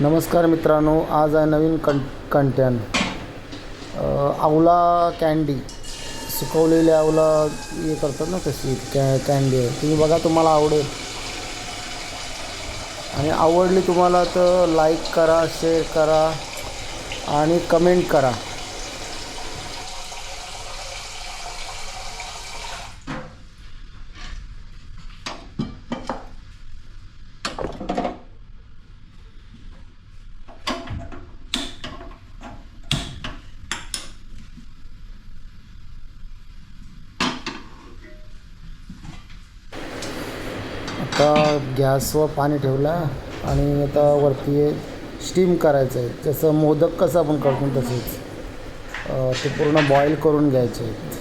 नमस्कार मित्रांनो आज आहे नवीन कं कंटेंट आवला कँडी सुकवलेली आवला हे करतात ना तशी कॅ कँडी आहे. तुम्ही बघा तुम्हाला आवडेल. आणि आवडली तुम्हाला तर लाईक करा शेअर करा आणि कमेंट करा. आता गॅसवर पाणी ठेवला आणि आता वरती स्टीम करायचं आहे. जसं मोदक कसं आपण करतो तसेच ते पूर्ण बॉईल करून घ्यायचे आहेत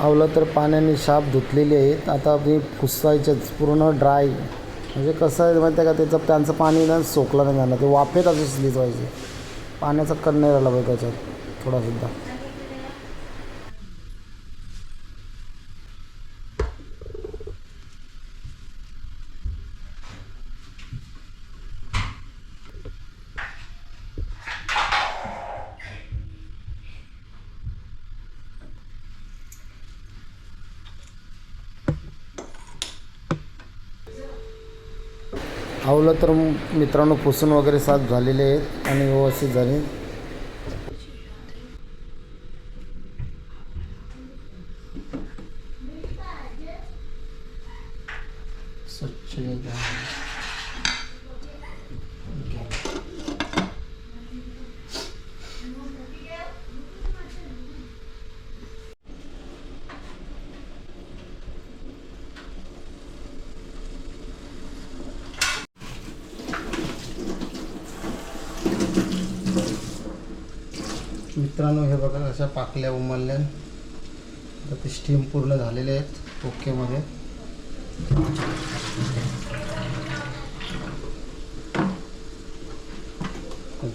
आवलं तर पाण्याने साफ धुतलेली आहेत आता ते पुसायचेच पूर्ण ड्राय म्हणजे कसं आहे माहिती आहे का? त्याचं त्यांचं पाणी ना सोकलं नाही जाणार. ते वाफेत असं शिजवायचे पाण्याचा कण नाही राहिला पाहिजे त्याच्यात. थोडासुद्धा आवलं तर मित्रांनो पुसून वगैरे साफ झालेले आहेत आणि व्यवस्थित झाले स्वच्छ घ्यायचं. मित्रांनो हे बघा टाकल्या उमलल्या ते स्टीम पूर्ण झालेले आहेत ओकेमध्ये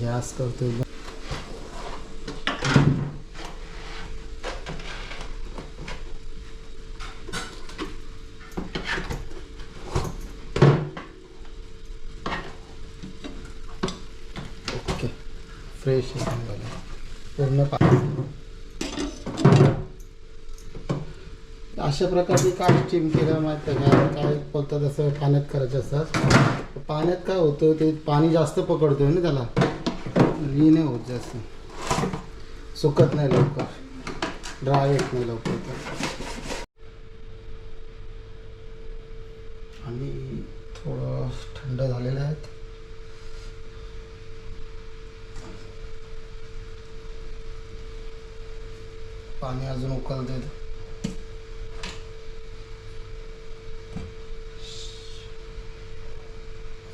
गॅस करतो एकदम ओके फ्रेश एकदम झालं पूर्ण पा अशा प्रकारचे काय स्टीम केलं माहिती आहे का? काय बोलतात असं पाण्यात करायचं असतात. पाण्यात काय होतं ते पाणी जास्त पकडतोय ना त्याला. ही नाही होत जास्त. सुकत नाही लवकर. ड्राय येत नाही लवकर आणि थोडं थंड झालेलं आहेत पाणी अजून उकळते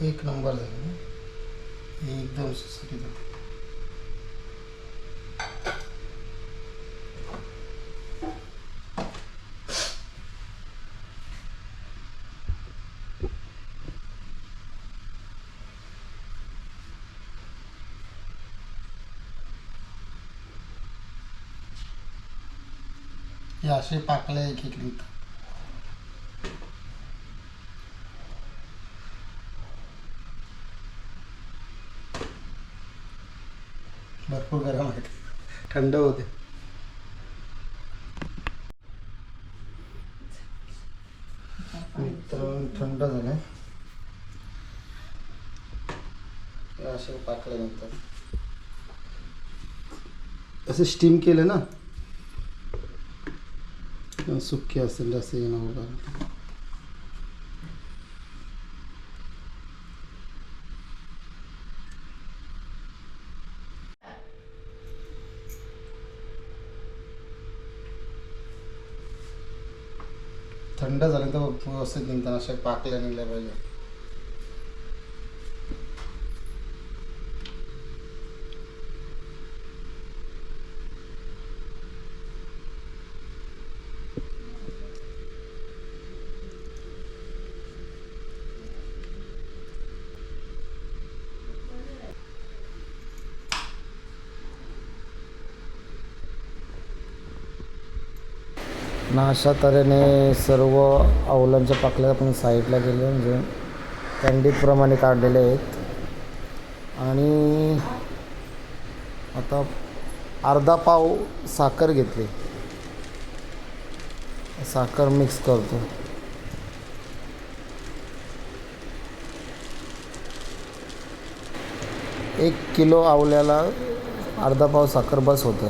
एक नंबर झालं ना एकदम सुसरीत झालं. हे असे पाकले एक एक भरपूर गरम आहे. थंड होते. थंड झालं हे असे पाकल्यानंतर असं स्टीम केलं ना सुकी असेल असं येणं वगैरे थंड झालं तर व्यवस्थित निघताना ना अशा तऱ्हेने सर्व अवलांच्या पाकल्या आपण साईडला गेले म्हणजे कॅन्डीप्रमाणे काढलेले आहेत. आणि आता अर्धा पाव साखर घेतली. साखर मिक्स करतो. एक किलो आवल्याला अर्धा पाव साखर बस होतं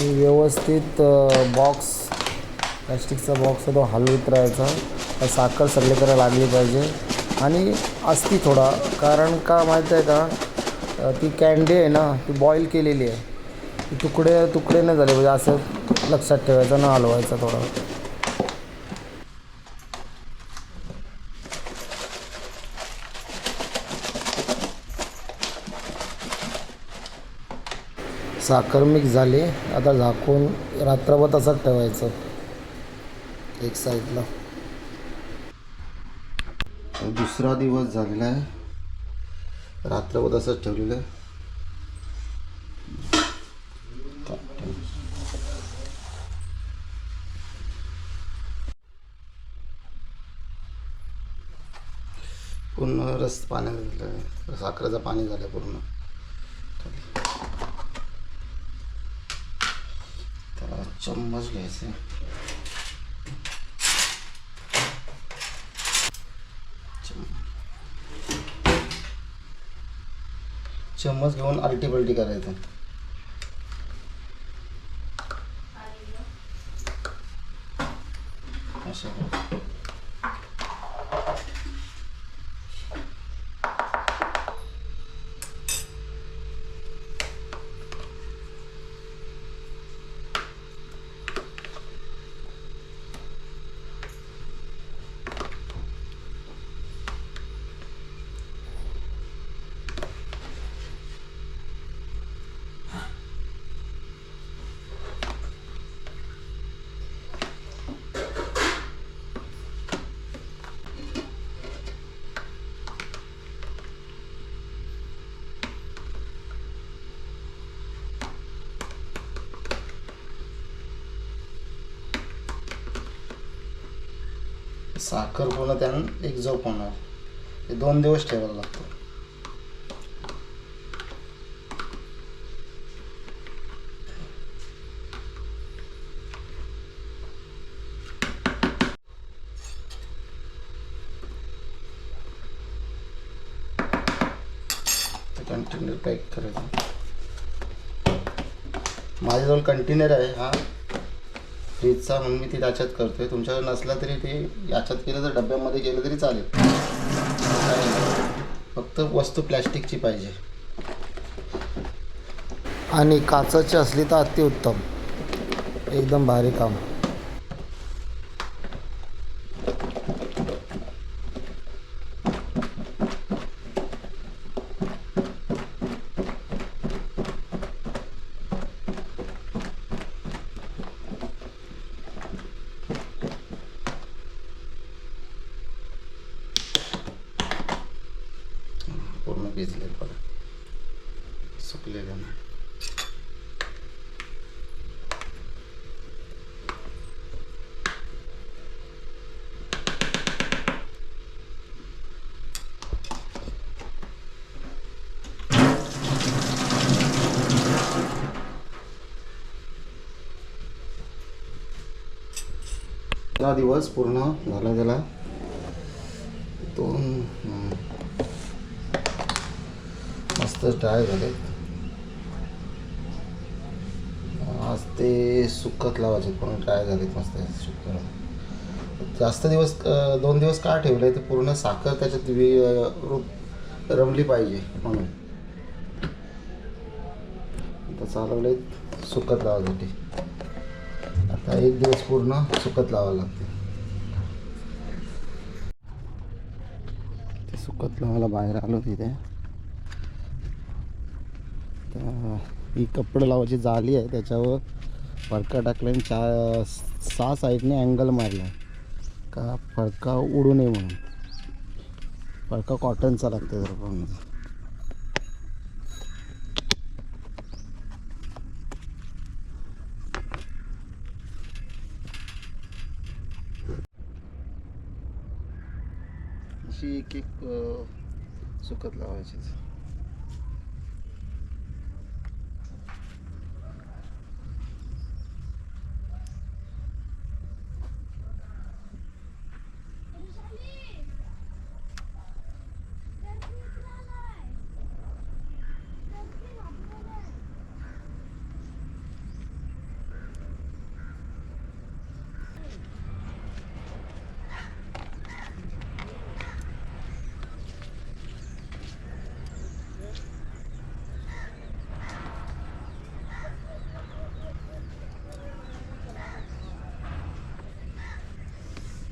आणि व्यवस्थित बॉक्स प्लॅस्टिकचा बॉक्स तो हलवीत राहायचा साखर सगळीकडे लागली पाहिजे. आणि असती थोडा कारण का माहीत आहे का ती कॅन्डी आहे ना ती बॉईल केलेली आहे. ती तुकडे तुकडे नाही झाले पाहिजे असं लक्षात ठेवायचं ना हलवायचं थोडं. साखर मिक्स झाली. आता झाकून रात्रभर तसंच ठेवायचं. एक साईडला. दुसरा दिवस झालेला आहे रात्रभर तसंच ठेवलेलं आहे. पूर्ण रस पाण्यात साखरेचं पाणी झालं पूर्ण. चम्मच कैसे चम्मच। घेऊन आलटी पलटी करायचं साखर पूर्ण त्यानं एकजोप होणार हे दोन दिवस ठेवायला लागतो. कंटेनर पॅक करायचं. माझ्याजवळ कंटेनर आहे हा. फ्रीजचा म्हणून मी ती त्याच्यात करतोय. तुमच्याकडे नसला तरी ते याच्यात केलं तर डब्यामध्ये केलं तरी चालेल. फक्त वस्तू प्लॅस्टिकची पाहिजे. आणि काचाची असली तर अतिउत्तम. एकदम भारी काम पूर्ण भिजले बघा सुकलेले नाही? दिवस पूर्ण झाला त्याला. दोन मस्त ड्राय झाले. आज ते सुकत लावायचे पण ड्राय झालेत मस्त सुकत जास्त दिवस दोन दिवस का ठेवले? तर पूर्ण साखर त्याच्यात रूप रमली पाहिजे म्हणून. आता चालवले सुकत लावायसाठी आता एक दिवस पूर्ण सुकत लावावं लागते. ते सुकत लावायला बाहेर आलो तिथे तर ही कपडे लावायची जाली आहे त्याच्यावर फडका टाकला आणि चार सहा साईडने अँगल मारला. का फडका उडू नये म्हणून. फडका कॉटनचा लागतो जर पण अशी एक एक सुखद सुकत लावायची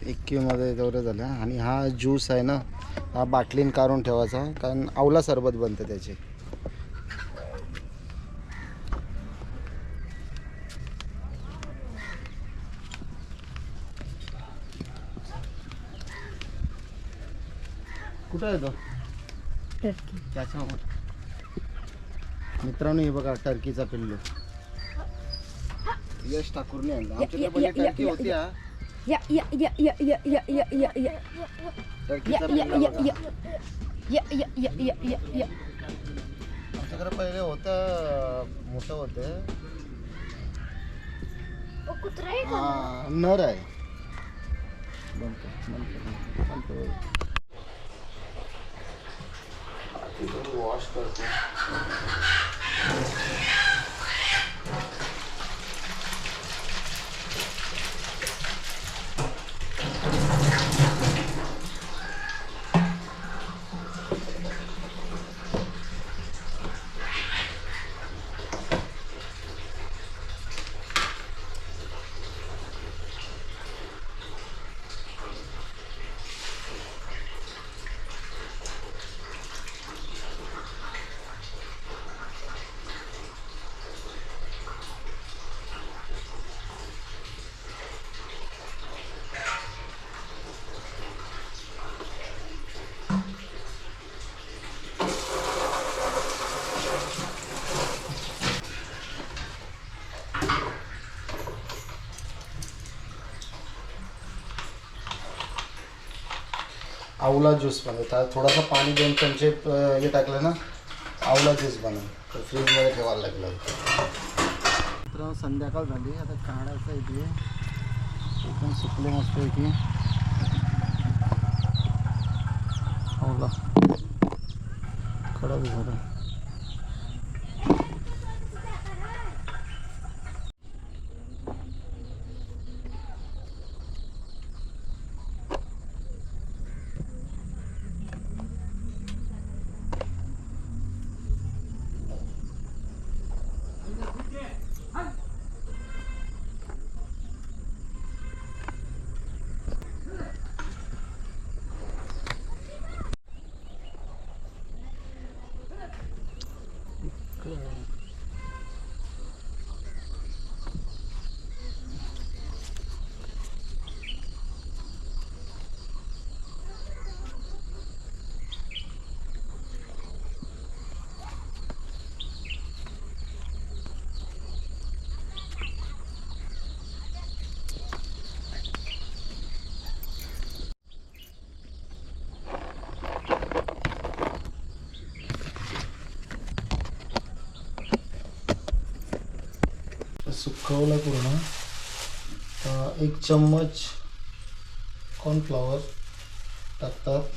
मध्ये तेवढं झालं आणि हा ज्यूस आहे ना हा बाटलीन काढून ठेवायचा कारण आवला सरबत बनतं त्याचे. कुठं आहे तो? त्याच्यावर. मित्रांनो हे बघा टर्कीचा पिल्लू. यश ठाकूरने आणला. आमच्याकडे पहिले टर्की होती हा. Ja, ja, ja, ja, ja, ja, ja, ja, ja. टर्कीचा Ja, ja, पिल्ला ja, बघा. ja. Ja, ja, ja, ja, ja, ja. आमच्याकडे पहिले होतं मोठं होतं हा, नर आहे बंद कर, बंद कर, बंद कर, बंद कर. वॉश करतो आवला ज्यूस थोड़ा सा पानी दोन चमचे ये टाकलं ना आवला ज्यूस बना तर फ्रीजमध्ये ठेवायला लागलं. तर संध्याकाळ झाली, आता एकदम सुकले मस्त इथे आवला झालं. सुकवलं पूर्ण. एक चम्मच कॉर्नफ्लॉवर टाकतात.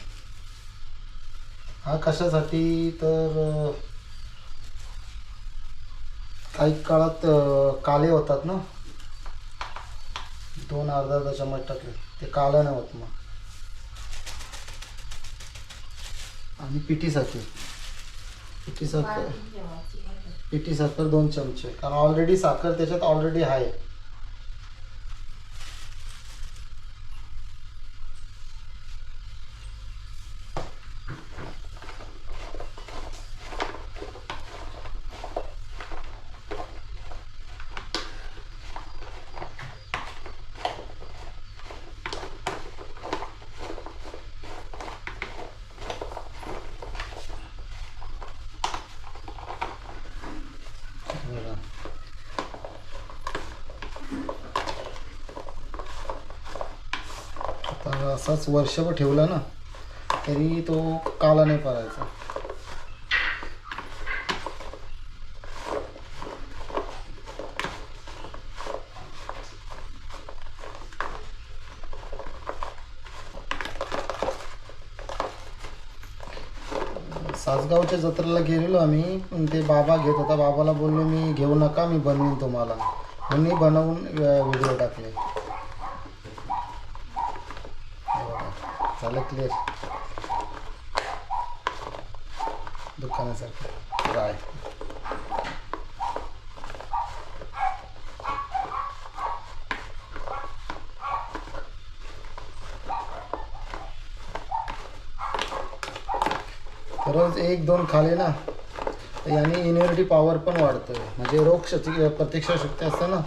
हा कशासाठी तर काही काळात काले होतात ना? दोन अर्धा अर्धा चम्मच टाकले. ते काळं नाही होत मग. आणि पिठीसाठी पिठीसाठी पिठी साखर साखर दोन चमचे. कारण ऑलरेडी साखर त्याच्यात ऑलरेडी आहे. असाच वर्षभर ठेवला ना तरी तो काला नाही पडायचा सासगावच्या जत्रेला गेलेलो आम्ही पण ते बाबा घेत होता. बाबाला बोललो मी घेऊ नका मी बनवीन तुम्हाला. म्हणून मी बनवून व्हिडिओ टाकले हे बघा, क्लिअर दुकानासारखं. राय. रोज एक दोन खाले ना तर याने इम्युनिटी पॉवर पण वाढतोय. म्हणजे रोग शक्ती प्रतिक्षा शक्ती असते ना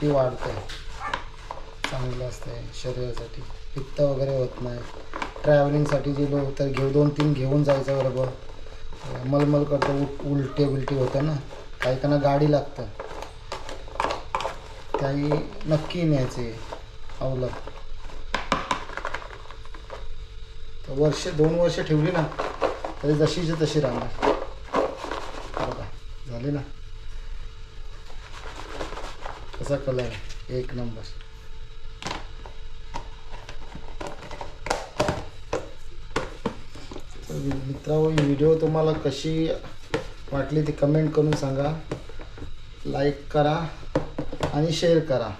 ती वाढते. चांगलं असते शरीरासाठी. पित्त वगैरे होत नाही. ट्रॅव्हलिंगसाठी गेलो तर घेऊ दोन तीन घेऊन जायचं बरोबर. मलमल करतो उल उलटे उलटी होतं ना. काही त्यांना गाडी लागतं. त्याही नक्की न्यायचे अवलंब. तर वर्ष दोन वर्ष ठेवली ना तरी जशीची तशी राहणार. हो बघा झाली ना? कसा कलर आहे? एक नंबर तर मित्रांनो ही व्हिडिओ तुम्हाला कशी वाटली ती कमेंट करून सांगा. लाईक करा आणि शेअर करा.